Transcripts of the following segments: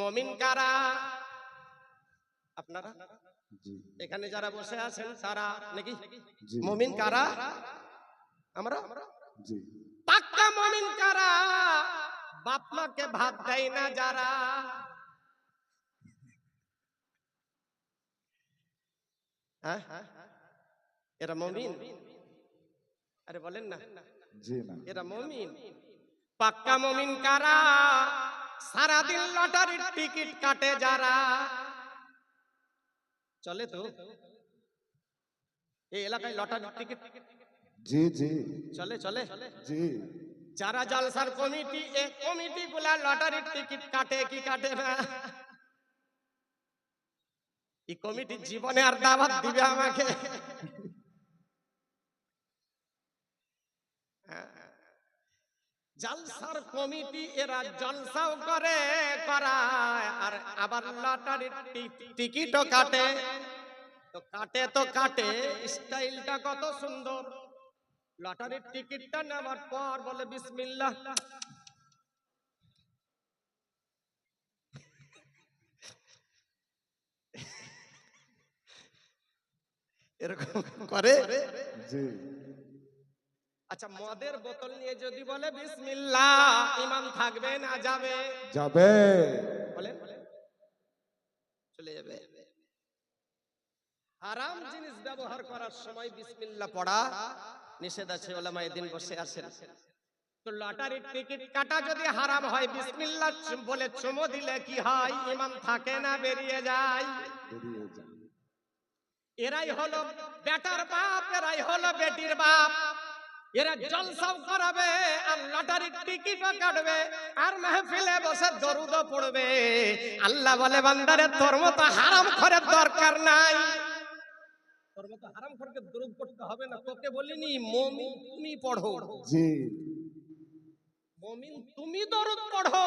মমিন কারা? আপনারা? এখানে যারা বসে আছেন তারা নাকি? মমিন কারা? আমরা? পাক্কা মমিন কারা? বাপ মাকে ভাত দেয় না যারা। হ্যাঁ? এরা মমিন। আরে বলেন না। এরা মমিন। পাক্কা মমিন কারা? সারাদিন লটারির টিকিট কাটে যারা। চলে তো? এই এলাকায় লটারির টিকিট জি জি। চলে চলে? জি। যারা জালসার কমিটি এই কমিটি গুলা লটারির টিকিট কাটে কি কাটে না? এই কমিটির জীবনে আর দাওয়াত দিবে আমাকে। জালসার কমিটি এরা জলসাও করে করায়। আর আবার লটারির টিকিটও কাটে। তো কাটে তো কাটে স্টাইলটা কত সুন্দর। লটারির টিকিটটা নেওয়ার পর বলে বিসমিল্লাহ। এরকম করে? জি। আচ্ছা মদের বোতল নিয়ে যদি বলে বিসমিল্লাহ ইমাম থাকবে না যাবে? যাবে। বলেন। চলে যাবে। হারাম জিনিস ব্যবহার করার সময় বিসমিল্লাহ পড়া নিষেধ আছে ওলামায়ে দিন বসে আছেন। তো লটারির টিকিট কাটা যদি হারাম হয় বিসমিল্লাহ বলে চুমো দিলে কি হয়? ইমাম থাকে না বেরিয়ে যায়। এরাই হলো বেটার বাপ এরাই হলো বেটির বাপ। এরা জলসাও করাবে আর লটারির টিকিটও কাটবে আর মাহফিলে বসে দরুদ পড়বে। আল্লাহ বলে বান্দারে তোর মতো হারাম করে দরকার নাই। তোর মতো হারাম খরকে দরুদ পড়তে হবে না। তোকে বলিনি মমিন তুমি পড়ো। জি। মমিন তুমি দরুদ পড়ো।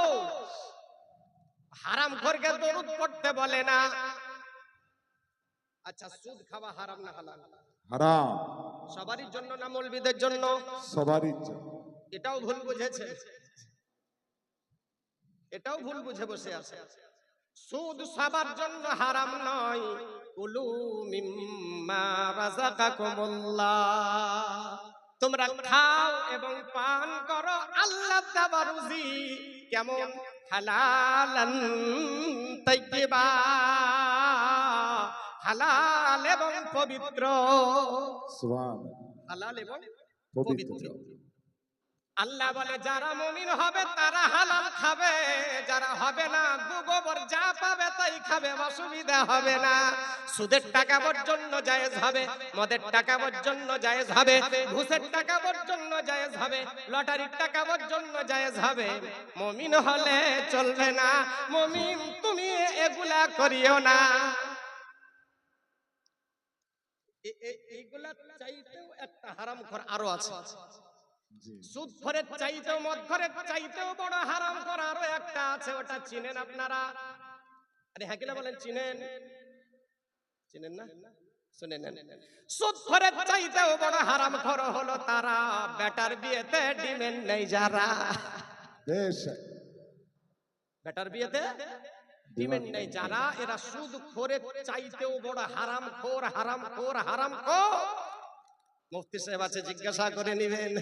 হারাম খরকে দরুদ পড়তে বলে না। আচ্ছা সুদ খাওয়া হারাম না হালাল? হারাম। সবারই জন্য না মৌলবীদের জন্য? সবারই এটাও ভুল বুঝেছে। এটাও ভুল বুঝে বসে আছে। সুদ সবার জন্য হারাম নয়। কুলু মিম্মা রাযাকাকুমুল্লাহ। তোমরা খাও এবং পান করো আল্লাহ দেওয়া রুজি। কেমন? হালালান তাইয়্যিবা। হালাল এবং পবিত্র। হালাল এবং পবিত্র। আল্লাহ বলে যারা মমিন হবে তারা হালাল খাবে। যারা হবে না দু গোবর যা পাবে তাই খাবে অসুবিধা হবে না। সুদের টাকা জন্য জায়েজ হবে মদের টাকা জন্য জায়েজ হবে ঘুষের টাকা জন্য জায়েজ হবে লটারির টাকা জন্য জায়েজ হবে। মমিন হলে চলবে না। মমিন তুমি এগুলা করিও না। এইগুলা চাইতেও একটা হারাম ঘর আরও আছে। সুদ ঘরের চাইতেও মদ ঘরের চাইতেও বড় হারাম করা আরও একটা আছে ওটা চিনেন আপনারা? আরে হ্যাঁ কিনা বলেন চিনেন? চিনেন না? শুনে নেন সুদ ঘরের চাইতেও বড় হারাম খর হলো তারা বেটার বিয়েতে ডিমেন নেই যারা। বেটার বিয়েতে? ডিমেন নেই। যারা এরা সুদ খোরের চাইতেও বড় হারাম খোর হারাম খোর হারাম খোর। মুফতি সাহেব আছে জিজ্ঞাসা করে নিবেন।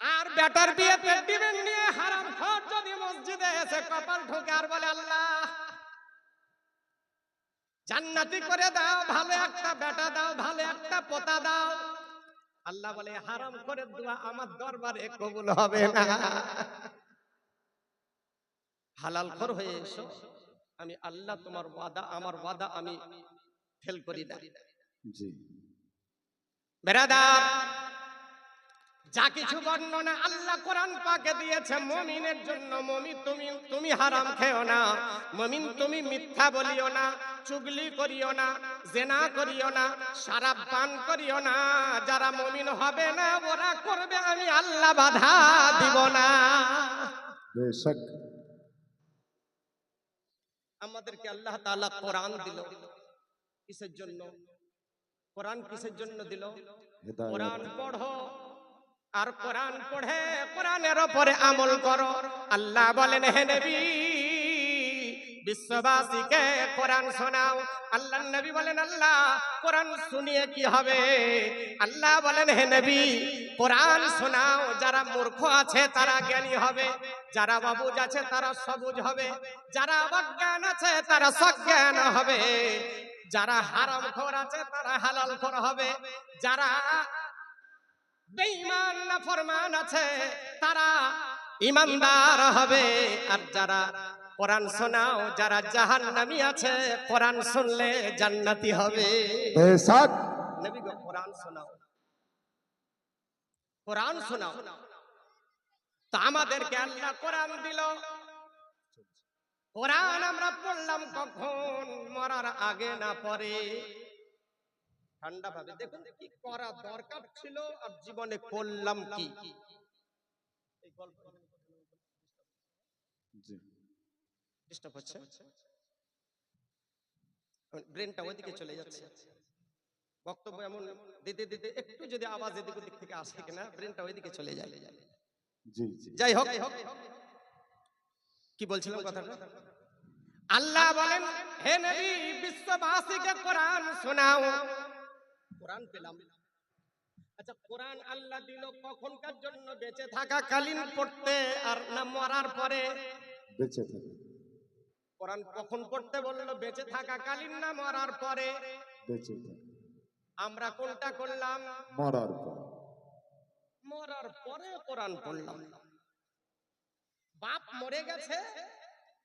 আর বেটার বিয়েতে দিবেন নিয়ে হারাম খোর যদি মসজিদে এসে কপাল ঠোকে আর বলে আল্লাহ জান্নাতি করে দাও ভালো একটা বেটা দাও ভালো একটা পোতা দাও। আল্লাহ বলে হারাম করে দোয়া আমার দরবারে কবুল হবে না। হালাল খর হয়ে এসো। আমি আল্লাহ তোমার ওয়াদা আমার ওয়াদা আমি ফেল করি না। জি। বেরাদার যা কিছু বর্ণনা আল্লাহ কোরআন পাকে দিয়েছে মমিনের জন্য মমি তুমি তুমি হারাম খেও না। মমিন তুমি মিথ্যা বলিও না চুগলি করিও না জেনা করিও না সারাপ পান করিও না। যারা মমিন হবে না ওরা করবে আমি আল্লাহ বাধা দিব না। বেশক। আমাদেরকে আল্লাহ তাআলা কোরআন দিল। কিসের জন্য? কোরআন কিসের জন্য দিল? কোরআন পড়ো আর কোরআন পড়ে কোরআনের ওপরে আমল করো। আল্লাহ বলেন হে নবী বিশ্ববাসীকে কোরআন শোনাও। আল্লাহ নবী বলেন আল্লাহ কোরআন শুনিয়ে কি হবে? আল্লাহ বলেন হে নবী কোরআন শোনাও। যারা মূর্খ আছে তারা জ্ঞানী হবে। যারা বাবুজ আছে তারা সবুজ হবে যারা অজ্ঞান আছে তারা সজ্ঞান হবে যারা হারাম খোর আছে তারা হালাল খোর হবে যারা বেঈমান না ফরমান আছে তারা ইমানদার হবে আর যারা কোরআন শোনাও যারা জাহান নামি আছে কোরআন শুনলে জান্নাতি হবে। নবী কোরআন শোনাও। কোরআন শোনাও। আমাদেরকে আল্লাহ কোরআন দিল। কোরআন আমরা পড়লাম কখন? মরার আগে না পরে? ঠান্ডা ভাবে দেখুন কি করা দরকার ছিল আর জীবনে করলাম কি? ব্রেনটা ওইদিকে চলে যাচ্ছে। বক্তব্য এমন দিতে দিতে একটু যদি আওয়াজ এদিক দিক থেকে আসে কিনা ব্রেনটা ওইদিকে চলে যায়। যাই হোক। কি বলছিলাম কথাটা? আল্লাহ বলেন হে নবী বিশ্ববাসীকে কোরআন শোনাও। কোরআন পেলাম। আচ্ছা কোরআন আল্লাহ দিল কখনকার জন্য? বেঁচে থাকা কালীন পড়তে আর না মরার পরে? বেঁচে থাকা। কোরআন কখন পড়তে বলল? বেঁচে থাকা কালীন না মরার পরে? বেঁচে থাকা। আমরা কোনটা করলাম? মরার পর। মরার পরে কোরআন পড়লাম। বাপ মরে গেছে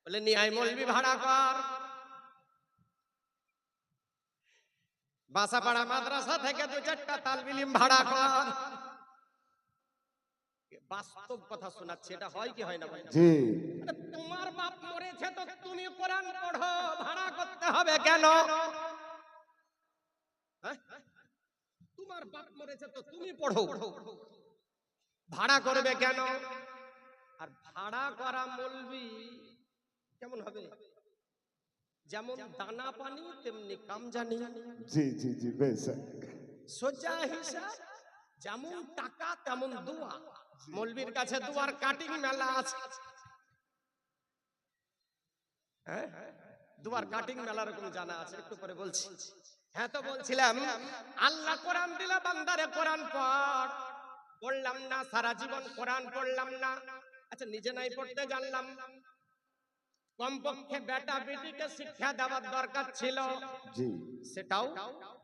বলে নিয়াই মলবি ভাড়া কর। বাসাপাড়া মাদ্রাসা থেকে দু চারটা তালবিলিম ভাড়া কর। বাস্তব কথা শোনাচ্ছে এটা হয় কি হয় না जी তোমার বাপ মরেছে তো তুমি কোরআন পড়ো ভাড়া করতে হবে কেন? হ্যাঁ? তোমার বাপ মরেছে তো তুমি পড়ো। ভাড়া করবে কেন? আর ভাড়া করা মলবি কেমন হবে? যেমন দানা পানি তেমনি কাম জানি জি জি জি বেশ সোজা হিসাব যেমন টাকা তেমন দোয়া। মলবির কাছে দোয়ার কাটিং মেলা আছে। হ্যাঁ? দুবার কাটিং মেলা রকম জানা আছে? একটু পরে বলছি। হ্যাঁ, হ্যাঁ তো বলছিলাম আল্লাহ কোরআন দিলা বান্দারে কোরআন পড়। পড়লাম না সারা জীবন কোরআন পড়লাম না। আচ্ছা নিজে নাই পড়তে জানলাম। কমপক্ষে বেটা বেটিকে শিক্ষা দেওয়ার দরকার ছিল। সেটাও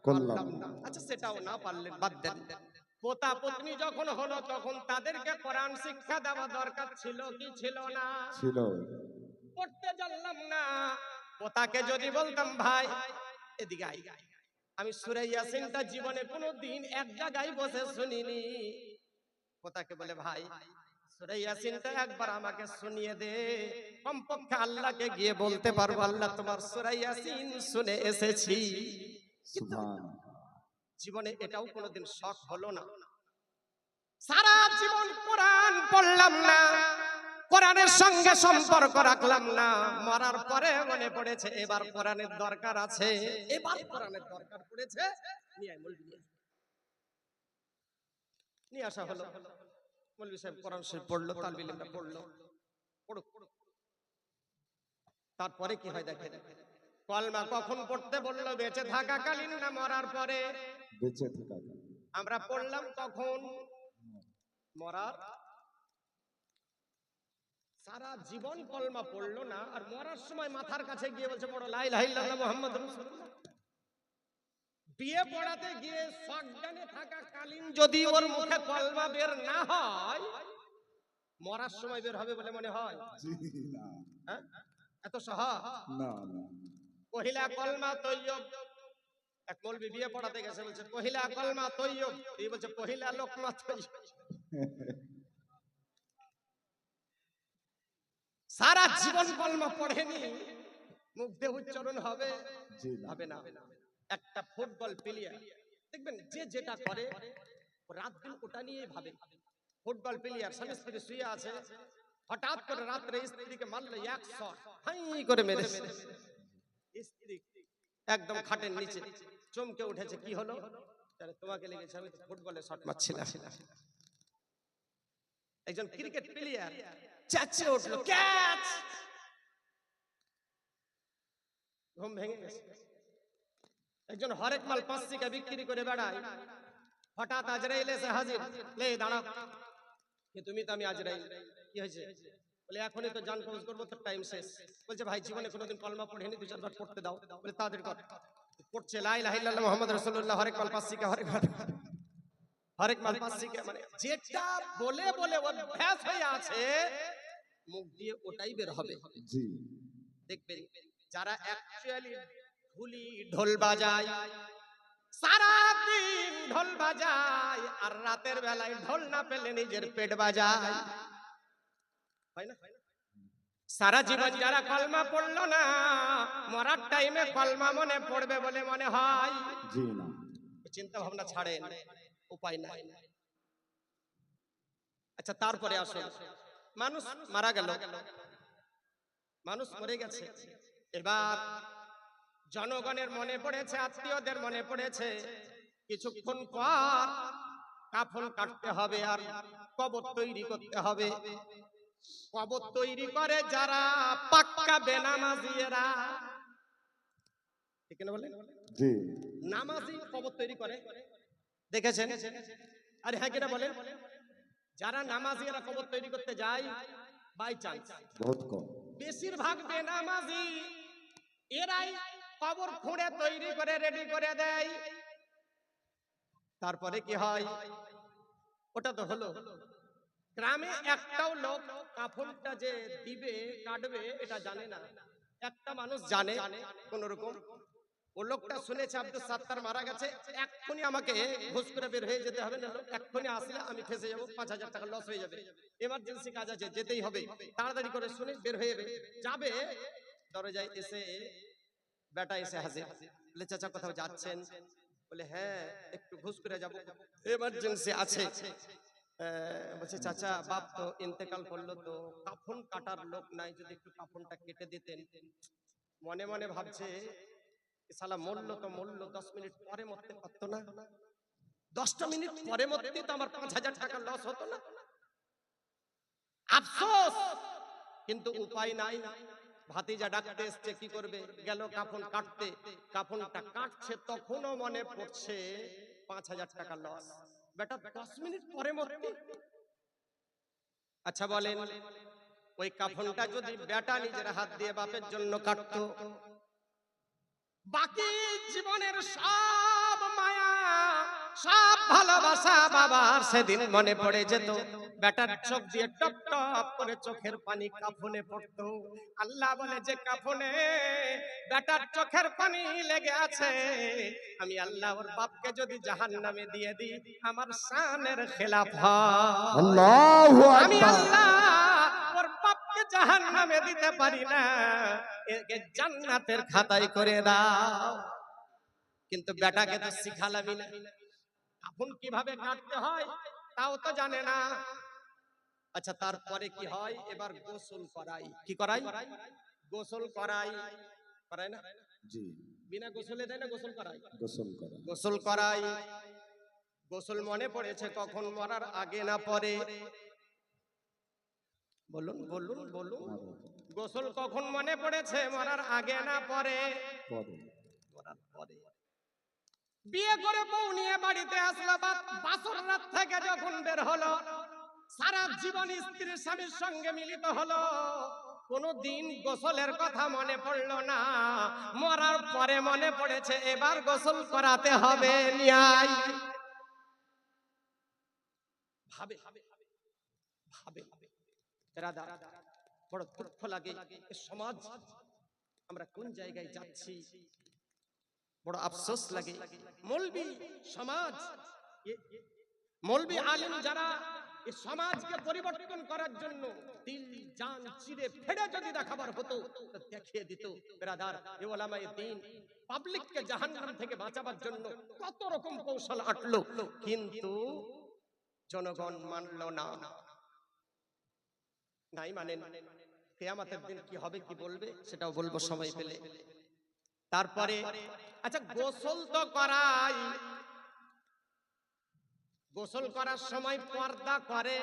করলাম। না। আচ্ছা সেটাও না পারলেন বাদ দেন। পোতা পত্নী যখন হলো তখন তাদেরকে কোরআন শিক্ষা দেওয়া দরকার ছিল কি ছিল না? ছিল। পড়তে জানলাম না। পোতাকে যদি বলতাম ভাই এদিকে আই আমি সুরাইয়া সিংটা জীবনে কোনো দিন এক জায়গায় বসে শুনিনি। কোথাকে বলে ভাই? একবার আমাকে শুনিয়ে দে। কমপক্ষে আল্লাহকে গিয়ে বলতে পারব আল্লাহ তোমার সুরাইয়াসিন শুনে এসেছি। জীবনে এটাও কোনোদিন শখ হলো না। সারা জীবন কোরআন পড়লাম না। কোরআনের সঙ্গে সম্পর্ক রাখলাম না। মরার পরে মনে পড়েছে এবার কোরআনের দরকার আছে। এবার কোরআনের দরকার পড়েছে। নিয়ে আসা হলো। মৌলবি সাহেব কোরআন শরীফ পড়ল তালবিলিমরা পড়ল। তারপরে কি হয় দেখে কলমা কখন পড়তে বলল বেঁচে থাকা কালীন না মরার পরে? বেঁচে থাকা আমরা পড়লাম তখন মরার? সারা জীবন কলমা পড়ল না আর মরার সময় মাথার কাছে গিয়ে বলছে বড় লাই লাইল্লাহ মোহাম্মদ বিয়ে পড়াতে গিয়ে সজ্ঞানে যদি ওর মুখে বের না হয় মরার সময় বের হবে বলে মনে হয়? হ্যাঁ? এত সহজ? কহিলা কলমা তৈয়ব। এক বিয়ে পড়াতে গেছে বলছে কহিলা কলমা তৈয়ব। এই বলছে কহিলা লোকমা তৈয়ব। সারা জীবন কলমা পড়েনি। মুখ দিয়ে উচ্চারণ হবে। হবে না। একটা ফুটবল প্লেয়ার দেখবেন যে যেটা করে রাত দিন ওটা নিয়েই ভাবে। ফুটবল প্লেয়ার স্বামী স্ত্রী শুয়ে আছে হঠাৎ করে রাত্রে স্ত্রীকে মারলো এক শট হাই করে মেরে স্ত্রী একদম খাটের নিচে চমকে উঠেছে কি হলো? তাহলে তোমাকে লেগেছে আমি তো ফুটবলে শট মারছিলাম। একজন ক্রিকেট প্লেয়ার চাচ্ছে উঠল। ক্যাচ! ঘুম ভেঙে গেছে। একজন হরেক মাল পাঁচ বিক্রি করে বেড়ায়। হঠাৎ আজরাইল এসে হাজির। লে দাঁড়া কে তুমি তো আমি আজরাইল। কি হয়েছে? বলে এখনই তো জান কবজ করব তো টাইম শেষ। বলছে ভাই জীবনে কোনোদিন কলমা পড়েনি দু চারবার পড়তে দাও। বলে তাদের কর। পড়ছে লা ইলাহা ইল্লাল্লাহ মুহাম্মদ রাসূলুল্লাহ হরেক মাল পাঁচ হরেক মাল হরেক মাল মানে যেটা বলে বলে অভ্যাস হয়ে আছে মুখ দিয়ে ওটাই বের হবে। জি। দেখবেন যারা অ্যাকচুয়ালি ঢুলি ঢোল বাজায় সারা দিন ঢোল বাজায় আর রাতের বেলায় ঢোল না পেলে নিজের পেট বাজায়। হয় না? সারা জীবন যারা কলমা পড়ল না মরার টাইমে কলমা মনে পড়বে বলে মনে হয়। চিন্তা ভাবনা ছাড়ে উপায় নাই। আচ্ছা তারপরে আসুন মানুষ মারা গেল। মানুষ মরে গেছে। এবার জনগণের মনে পড়েছে আত্মীয়দের মনে পড়েছে। কিছুক্ষণ পর কাফন কাটতে হবে আর কবর তৈরি করতে হবে। কবর তৈরি করে যারা পাক্কা বেনামাজিয়েরা ঠিক না বলেন? জি। নামাজি কবর তৈরি করে। দেখেছেন? আরে হ্যাঁ কিনা বলেন? যারা নামাজি এরা কবর তৈরি করতে যায় বাই চান্স বহুত কম। বেশিরভাগ বেনামাজি এরাই কবর খুঁড়ে তৈরি করে রেডি করে দেয়। তারপরে কি হয়? ওটা তো হলো। গ্রামে একটাও লোক কাফনটা যে দিবে, কাটবে, এটা জানে না। একটা মানুষ জানে, কোন রকম। ও লোকটা শুনেছে আব্দুল সাত্তার মারা গেছে। এক্ষুনি আমাকে ঘুষ করে বের হয়ে যেতে হবে না এক্ষুনি আসলে আমি ফেসে যাব, পাঁচ হাজার টাকা লস হয়ে যাবে। এমার্জেন্সি কাজ আছে, যেতেই হবে। তাড়াতাড়ি করে শুনে বের হয়ে যাবে, দরজায় এসে বেটা এসে হাজির। বলে চাচা কোথাও যাচ্ছেন? বলে হ্যাঁ একটু ঘুষ করে যাব। এমার্জেন্সি আছে। বলছে চাচা বাপ তো ইন্তেকাল করল তো কাফন কাটার লোক নাই যদি একটু কাফনটা কেটে দিতেন। মনে মনে ভাবছে মরলো তো মরলো দশ মিনিট পরে মরতে পারতো না। দশটা মিনিট পরে মরতে তো আমার পাঁচ হাজার টাকা লস হতো না। আফসোস! কিন্তু উপায় নাই। ভাতিজা ডাকতে এসছে, কি করবে? গেল কাফন কাটতে। কাফনটা কাটছে, তখনও মনে পড়ছে পাঁচ হাজার টাকা লস বেটা, দশ মিনিট পরে মরতে। আচ্ছা বলেন, ওই কাফনটা যদি বেটা নিজের হাত দিয়ে বাপের জন্য কাটতো? বাকি জীবনের সব সব ভালোবাসা বাবার সেদিন মনে পড়ে যেত। বেটার চোখ দিয়ে টপ টপ করে চোখের পানি কাফনে পড়তো। আল্লাহ বলে যে কাফনে বেটার চোখের পানি লেগে আছে আমি আল্লাহ ওর বাপকে যদি জাহান নামে দিয়ে দিই আমার শানের খেলাফ আমি আল্লাহ ওর বাপকে জাহান নামে দিতে পারি না। একে জান্নাতের খাতায় করে দাও। কিন্তু বেটাকে তো শিখালামি না। এখন কীভাবে কাটতে হয় তাও তো জানে না। আচ্ছা তারপরে কি হয়? এবার গোসল করাই। কি করাই? গোসল করাই। করাই না? জি। বিনা গোসলে দেয় না গোসল করাই? গোসল করা গোসল করাই। গোসল মনে পড়েছে কখন মরার আগে না পরে? বলুন বলুন বলুন। গোসল কখন মনে পড়েছে মরার আগে না পরে? পরে। মরার পরে। বিয়ে করে বউ নিয়ে বাড়িতে আসলো বাসর রাত থেকে যখন বের হলো, সারা জীবন স্ত্রীর স্বামীর সঙ্গে মিলিত হলো। কোনদিন গোসলের কথা মনে পড়ল না। মরার পরে মনে পড়েছে, এবার গোসল করাতে হবে রাধা, বড় দুঃখ লাগে সমাজ। আমরা কোন জায়গায় যাচ্ছি? বড় আফসোস লাগে। মৌলবি সমাজ। মৌলবি আলিম যারা এই সমাজকে পরিবর্তন করার জন্য দিল জান চিরে ফেড়ে যদি দেখাবার হতো দেখিয়ে দিত। বেরাদার এ ওলামায়ে দিন পাবলিককে জাহান্নাম থেকে বাঁচাবার জন্য কত রকম কৌশল আটলো। কিন্তু জনগণ মানলো না। নাই মানেন। কেয়ামতের দিন কি হবে কি বলবে সেটাও বলব সময় পেলে। তারপরে আচ্ছা গোসল তো করাই। গোসল করার সময় পর্দা করে।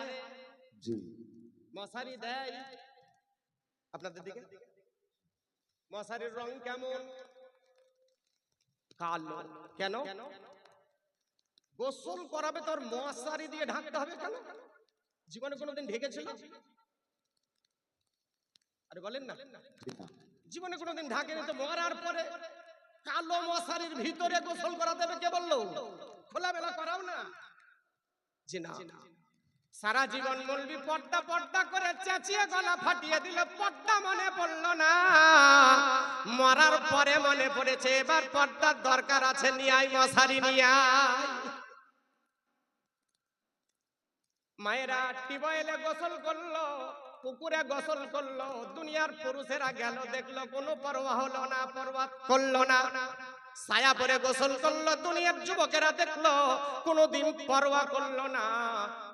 জি। মশারি দেয়। আপনাদের দিকে? মশারির রং কেমন? কালো। কেন? গোসল করাবে তোর মশারি দিয়ে ঢাকতে হবে কেন? জীবনে কোনোদিন ঢেকেছিল? আরে বলেন না। জীবনে কোনোদিন ঢাকেনি তো মরার পরে কালো মশারির ভিতরে গোসল করা দেবে কে বলল? খোলামেলা করাও না। জি না। সারা জীবন মলবি পর্দা পর্দা করে চেঁচিয়ে গলা ফাটিয়ে দিল পর্দা মনে পড়ল না। মরার পরে মনে পড়েছে, এবার পর্দার দরকার আছে, নিয়াই মশারি নিয়াই। মায়েরা টিউবওয়েলে গোসল করল পুকুরে গোসল করল দুনিয়ার পুরুষেরা গেল দেখল কোনো পরোয়া হলো না পরোয়া করল না। ছায়া পরে গোসল করল দুনিয়ার যুবকেরা দেখল কোনোদিন পরোয়া করল না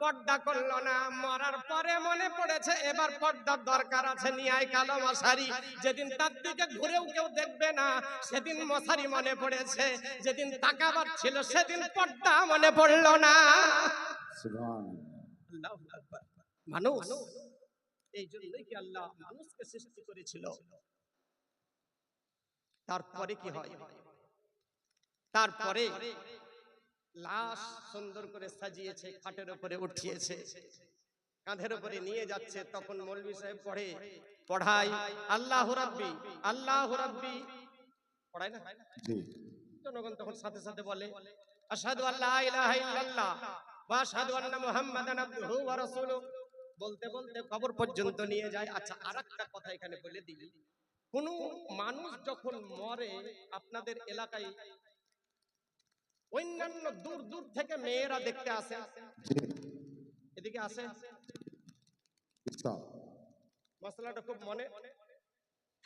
পর্দা করল না। মরার পরে মনে পড়েছে এবার পর্দার দরকার আছে নিয়ায় কালো মশারি। যেদিন তার দিকে ঘুরেও কেউ দেখবে না সেদিন মশারি মনে পড়েছে। যেদিন তাকাবার ছিল সেদিন পর্দা মনে পড়ল না। মানুষ এই জন্যই কি আল্লাহ মানুষকে সৃষ্টি করেছিল? তারপরে কি হয়? তারপরে লাশ সুন্দর করে সাজিয়েছে খাটের উপরে উঠিয়েছে কাঁধের উপরে নিয়ে যাচ্ছে। তখন মৌলভী সাহেব পড়ে পড়াই আল্লাহ রাব্বি আল্লাহ রাব্বি। পড়ায় না? জি। জনগণ তখন সাথে সাথে বলে আশহাদু আল্লা ইলাহা ইল্লাল্লাহ ওয়া আশহাদু আন্না মুহাম্মাদান আবদুহু ওয়া রাসূলুহু। বলতে বলতে কবর পর্যন্ত নিয়ে যায়। আচ্ছা আরেকটা কথা এখানে বলে দিই। কোন মানুষ যখন মরে আপনাদের এলাকায় অন্যান্য দূর দূর থেকে মেয়েরা দেখতে আসে। এদিকে আসে। মশলাটা খুব মনে।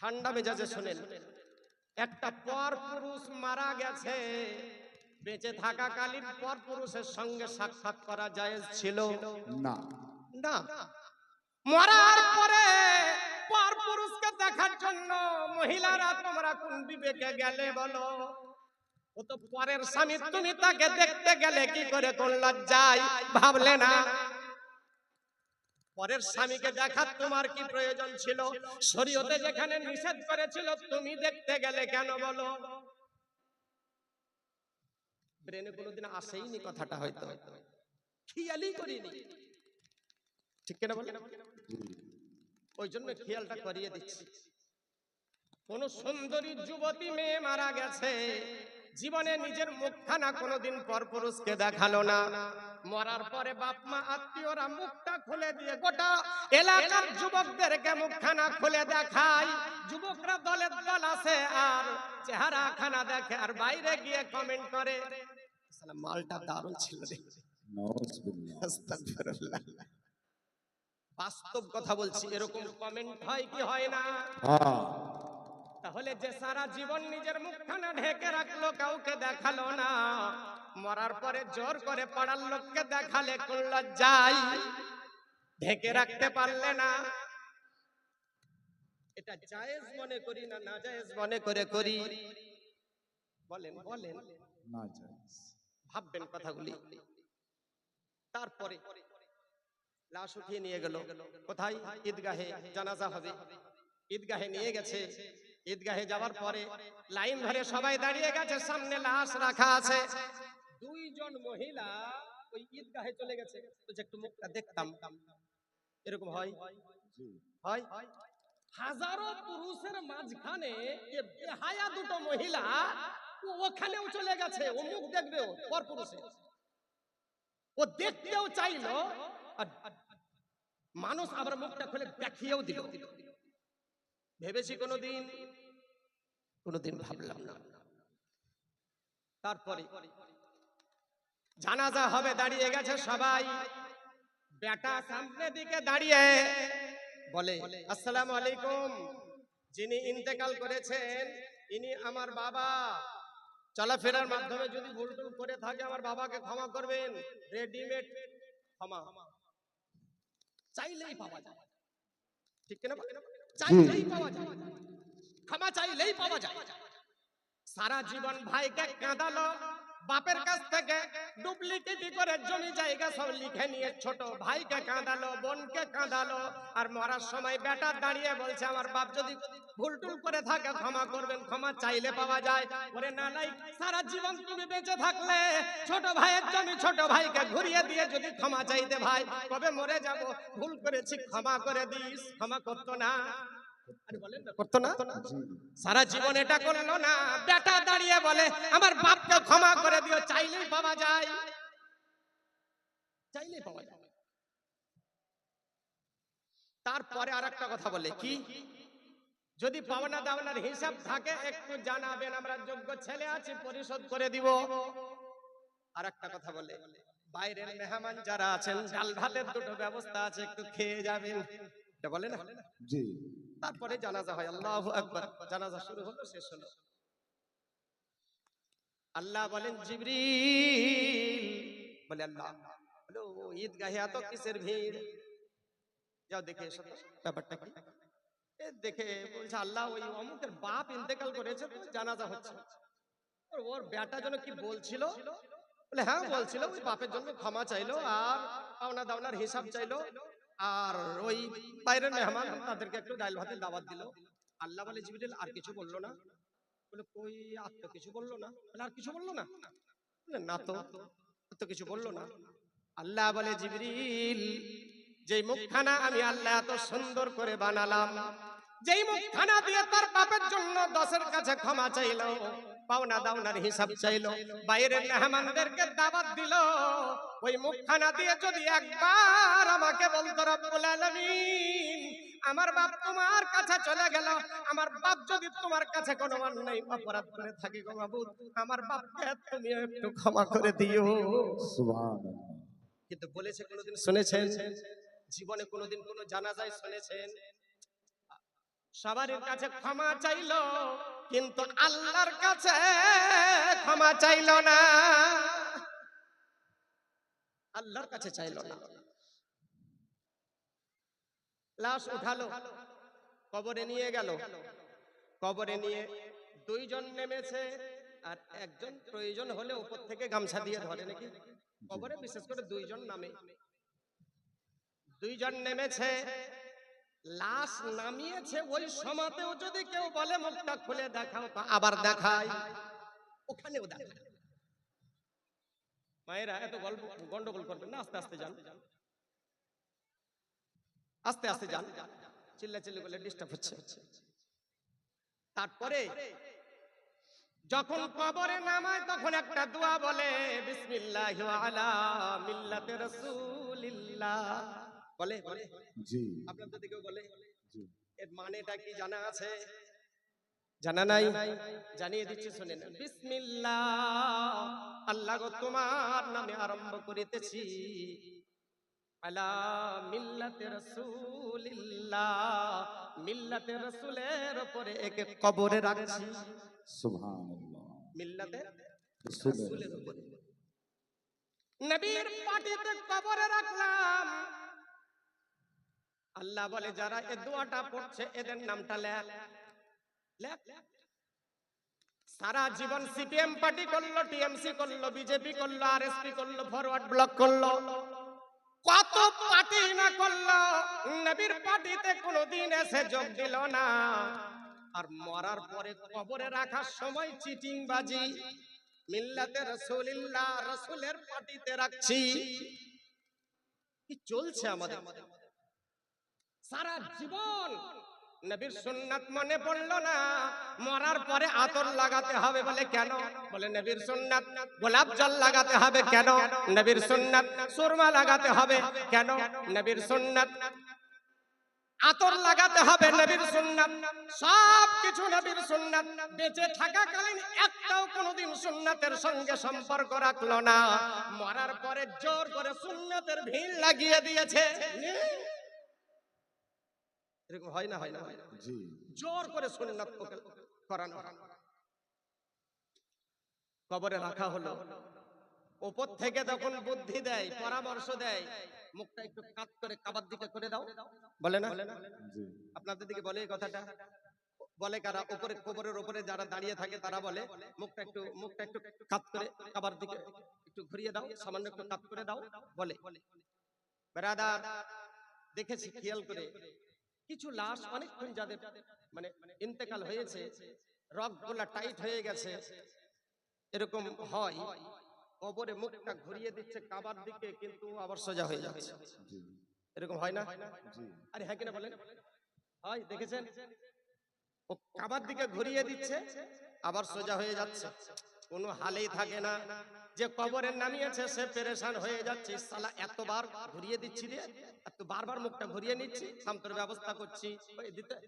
ঠান্ডা মেজাজে শোনেন। একটা পর পুরুষ মারা গেছে বেঁচে থাকা থাকাকালীন পর পুরুষের সঙ্গে সাক্ষাৎ করা যায় ছিল। না। না। মরার পরে পর পুরুষকে দেখার জন্য মহিলারা তোমরা কোন বিবেকে গেলে বলো? ও তো পরের স্বামী, তুমি তাকে দেখতে গেলে কি করে কোন লজ্জায় ভাবলে না? পরের স্বামীকে দেখার তোমার কি প্রয়োজন ছিল? শরীয়তে যেখানে নিষেধ করেছিল, তুমি দেখতে গেলে কেন বলো? ব্রেনে কোনোদিন আসেইনি কথাটা হয়তো। খেয়ালই করিনি। ঠিক কেনা বলে? ওই জন্য খেয়ালটা করিয়ে দিচ্ছি। কোন সুন্দরী যুবতী মেয়ে মারা গেছে। জীবনে নিজের মুখখানা কোনোদিন পর পুরুষকে দেখাল না। মরার পরে বাপ মা আত্মীয়রা মুখটা খুলে দিয়ে গোটা এলাকার যুবকদেরকে মুখখানা খুলে দেখায়। যুবকরা দলের দল আছে আর চেহারা খানা দেখে আর বাইরে গিয়ে কমেন্ট করে। মালটা দারুণ ছিল রে নাউজুবিল্লাহ আস্তাগফিরুল্লাহ। বাস্তব কথা বলছি এরকম কমেন্ট হয় কি হয় না? হ্যাঁ। তাহলে যে সারা জীবন নিজের মুখখানা ঢেকে রাখল কাউকে দেখাল না। মরার পরে জোর করে পাড়ার লোককে দেখালে কোন লজ্জায় ঢেকে রাখতে পারলে না। এটা জায়েজ মনে করি না না জায়েজ মনে করে করি। বলেন বলেন। না জায়েজ। ভাববেন কথাগুলি। তারপরে লাশ উঠিয়ে নিয়ে গেল। কোথায়? ঈদগাহে জানাজা হবে। ঈদগাহে নিয়ে গেছে। ঈদগাহে যাওয়ার পরে লাইন ধরে সবাই দাঁড়িয়ে গেছে সামনে লাশ রাখা আছে। দুইজন মহিলা ওই ঈদগাহে চলে গেছে। যে একটু মুখটা দেখতাম। এরকম হয়? হয়? হাজারো পুরুষের মাঝখানে বেহায়া দুটো মহিলা ওখানেও চলে গেছে। ও মুখ দেখবে ও, পর পুরুষে ও দেখতেও চাইলো আর মানুষ আবার মুখটা খুলে দেখিয়েও দিল। ভেবেছি কোনোদিন কোনোদিন ভাবলাম না। তারপরে জানাজা হবে, দাঁড়িয়ে গেছে সবাই। বেটা সামনে দিকে দাঁড়িয়ে বলে, আসসালামু আলাইকুম। যিনি ইন্তেকাল করেছেন, ইনি আমার বাবা। চলাফেরার মাধ্যমে যদি ভুল করে থাকে, আমার বাবাকে ক্ষমা করবেন। রেডিমেড ক্ষমা। চাইলেই পাওয়া যায়। ঠিক কিনা চাইলেই পাওয়া যায়। ক্ষমা চাইলেই পাওয়া যায়। সারা জীবন ভাইকে কাঁদালো। বাপের কাছ থেকে ডুপ্লিকেটি করে জমি জায়গা সব লিখে নিয়ে ছোট ভাইকে কাঁদালো বোনকে কাঁদালো। আর মরার সময় বেটা দাঁড়িয়ে বলছে আমার বাপ যদি ভুল টুল করে থাকে ক্ষমা করবেন ক্ষমা চাইলে পাওয়া যায়। ওরে না নাই সারা জীবন তুমি বেঁচে থাকলে ছোট ভাইয়ের জমি ছোট ভাইকে ঘুরিয়ে দিয়ে যদি ক্ষমা চাইতে ভাই কবে মরে যাব। ভুল করেছি ক্ষমা করে দিস ক্ষমা করতো না, করতো না? সারা জীবন এটা করল না। বেটা দাঁড়িয়ে বলে আমার বাপকে ক্ষমা করে দিও চাইলেই পাওয়া যায়। চাইলেই পাওয়া যায়। তারপরে আর একটা কথা বলে কি? যদি পাওনা দাওনার হিসাব থাকে একটু জানাবেন আমরা যোগ্য ছেলে আছি পরিশোধ করে দিব। আর একটা কথা বলে বাইরের মেহমান যারা আছেন ডাল ভাতের দুটো ব্যবস্থা আছে একটু খেয়ে যাবেন। এটা বলে না? জি। তারপরে জানাজা হয়। আল্লাহ আকবার। জানাজা শুরু হলো, শেষ হলো। আল্লাহ বলেন, জিবরিল। বলে আল্লাহ বলো এত কিসের ভিড়? যাও দেখে ব্যাপারটা দেখে বলছে, আল্লাহ ওই অমুকের বাপ ইন্তেকাল করেছে জানাজা হচ্ছে। ওর বেটা যেন কি বলছিল? বলে হ্যাঁ বলছিল। ওই বাপের জন্য ক্ষমা চাইলো আর পাওনা দাওনার হিসাব চাইলো। আর ওই বাইরের মেহমান তাদেরকে একটু ডাল ভাতের দাওয়াত দিল। আল্লাহ বলে, জিবরিল, আর কিছু বলল না। বলে, কই, আর তো কিছু বলল না। বলে, আর কিছু বলল না? না তো তো কিছু বলল না। আল্লাহ বলে, জিবরিল, যেই মুখখানা আমি আল্লাহ এত সুন্দর করে বানালাম, যেই মুখখানা দিয়ে তার বাপের জন্য দশের কাছে ক্ষমা চাইলো পাওনা দাওনার হিসাব চাইলো। বাইরের মেহমানদেরকে দাওয়াত দিল। ওই মুখখানা দিয়ে যদি একবার আমাকে বলতো রব্বুল আলামিন আমার বাপ তোমার কাছে চলে গেল। আমার বাপ যদি তোমার কাছে কোনো অন্যায় অপরাধ করে থাকে গো মাবুদ আমার বাপকে তুমি একটু ক্ষমা করে দিও। সুবহানাল্লাহ। কিন্তু বলেছে কোনোদিন শুনেছেন? জীবনে কোনোদিন কোনো জানাজায় শুনেছেন? সবার কাছে ক্ষমা চাইলো, কিন্তু আল্লাহর কাছে ক্ষমা চাইলো না। আল্লাহর কাছে চাইলো না। লাশ উঠালো, কবরে নিয়ে গেল। কবরে নিয়ে দুইজন নেমেছে, আর একজন প্রয়োজন হলে উপর থেকে গামছা দিয়ে ধরে নাকি? কবরে, বিশেষ করে দুইজন নামে। দুইজন নেমেছে লাশ নামিয়েছে ওই সমাতেও যদি কেউ বলে মুখটা খুলে দেখাও তো আবার দেখায় ওখানেও দেখায়। মায়েরা এত গল্প গন্ডগোল করবেন না আস্তে আস্তে যান। আস্তে আস্তে যান। চিল্লা চিল্লি বলে ডিস্টার্ব হচ্ছে। তারপরে যখন কবরে নামায় তখন একটা দোয়া বলে বিসমিল্লাহি আলা মিল্লাতে রাসূলিল্লাহ। বলে? বলে? জি। আপনাদের দিকেও বলে? জি। এর মানেটা কি জানা আছে? জানা নাই? জানিয়ে দিচ্ছি শুনেন। বিসমিল্লাহ আল্লাহ গো তোমার নামে আরম্ভ করিতেছি। আলা মিল্লাতে রাসূলিল্লাহ মিল্লাতে রাসূলের উপরে একে কবরে রাখছি। সুবহানাল্লাহ। মিল্লাতে রাসূলের উপরে। নবীর পাটিতে কবরে রাখলাম। আল্লাহ বলে যারা এ দোয়াটা পড়ছে এদের নামটা লেখ। লেখ। সারা জীবন সিপিএম পার্টি করল টিএমসি করল বিজেপি করল আরএসপি করল ফরওয়ার্ড ব্লক করল। কত পার্টি না করল নবীর পার্টিতে কোনোদিন এসে যোগ দিল না। আর মরার পরে কবরে রাখার সময় চিটিং বাজি মিল্লাতে রসুলিল্লাহ রসুলের পার্টিতে রাখছি। কি চলছে আমাদের? সারা জীবন। নবীর সুন্নাত মনে পড়ল না। মরার পরে আতর লাগাতে হবে বলে কেন? বলে, নবীর সুন্নাত, গোলাপ জল লাগাতে হবে কেন? নবীর সুন্নাত, সুরমা লাগাতে হবে কেন? নবীর সুন্নাত, আতর লাগাতে হবে নবীর সুন্নাত, সব কিছু নবীর সুন্নাত। বেঁচে থাকাকালীন একটাও কোনোদিন সুন্নাতের সঙ্গে সম্পর্ক রাখল না। মরার পরে জোর করে সুন্নাতের ভিড় লাগিয়ে দিয়েছে। এরকম হয় না হয় না। জোর করে সুন্নাত করানো কবরে রাখা হলো। উপর থেকে তখন বুদ্ধি দেয় পরামর্শ দেয় মুখটা একটু কাত করে কাবার দিকে করে দাও। বলে না? আপনাদের দিকে বলে এই কথাটা? বলে কারা? উপরে কবরের উপরে যারা দাঁড়িয়ে থাকে তারা বলে মুখটা একটু মুখটা একটু কাত করে কাবার দিকে একটু ঘুরিয়ে দাও সামান্য একটু কাত করে দাও বলে। বেরাদার দেখেছি খেয়াল করে। কিছু লাশ অনেকক্ষণ যাদের মানে ইন্তেকাল হয়েছে রগগুলা টাইট হয়ে গেছে। এরকম হয় কবরে মুখটা ঘুরিয়ে দিচ্ছে কাবার দিকে কিন্তু আবার সোজা হয়ে যাচ্ছে। জি। এরকম হয় না? জি। আরে হ্যাঁ কিনা বলেন? হয় দেখেছেন? ও কাবার দিকে ঘুরিয়ে দিচ্ছে আবার সোজা হয়ে যাচ্ছে। কোনো হালেই থাকে না। যে কবরের নামিয়েছে সে পেরেশান হয়ে যাচ্ছে। সালা এতবার ঘুরিয়ে দিচ্ছি রে, এত বারবার মুখটা ঘুরিয়ে নিচ্ছি, শান্তর ব্যবস্থা করছি।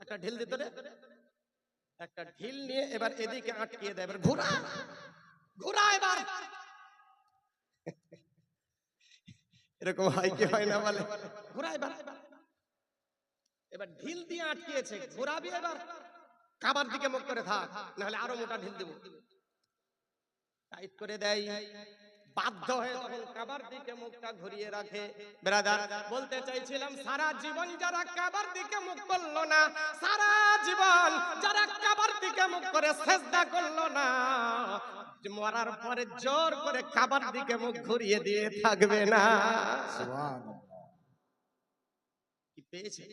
একটা ঢিল দিতে রে। একটা ঢিল নিয়ে এবার এদিকে আটকিয়ে দেয়, এবার ঘুরা ঘুরা এবার। এরকম হয় কি হয় না বলে? ঘুরা এবার। এবার ঢিল দিয়ে আটকিয়েছে, ঘোরাবি এবার। কাবার দিকে মুখ করে থাক, নাহলে আরও মোটা ঢিল দেবো। টাইট করে দেয়। বাধ্য হয়ে তখন কাবার দিকে মুখটা ঘুরিয়ে রাখে। ব্রাদার বলতে চাইছিলাম সারা জীবন যারা কাবার দিকে মুখ করল না সারা জীবন যারা কাবার দিকে মুখ করে সেজদা করল না মরার পরে জোর করে কাবার দিকে মুখ ঘুরিয়ে দিয়ে থাকবে না। সুবহানাল্লাহ। কি পেয়েছে?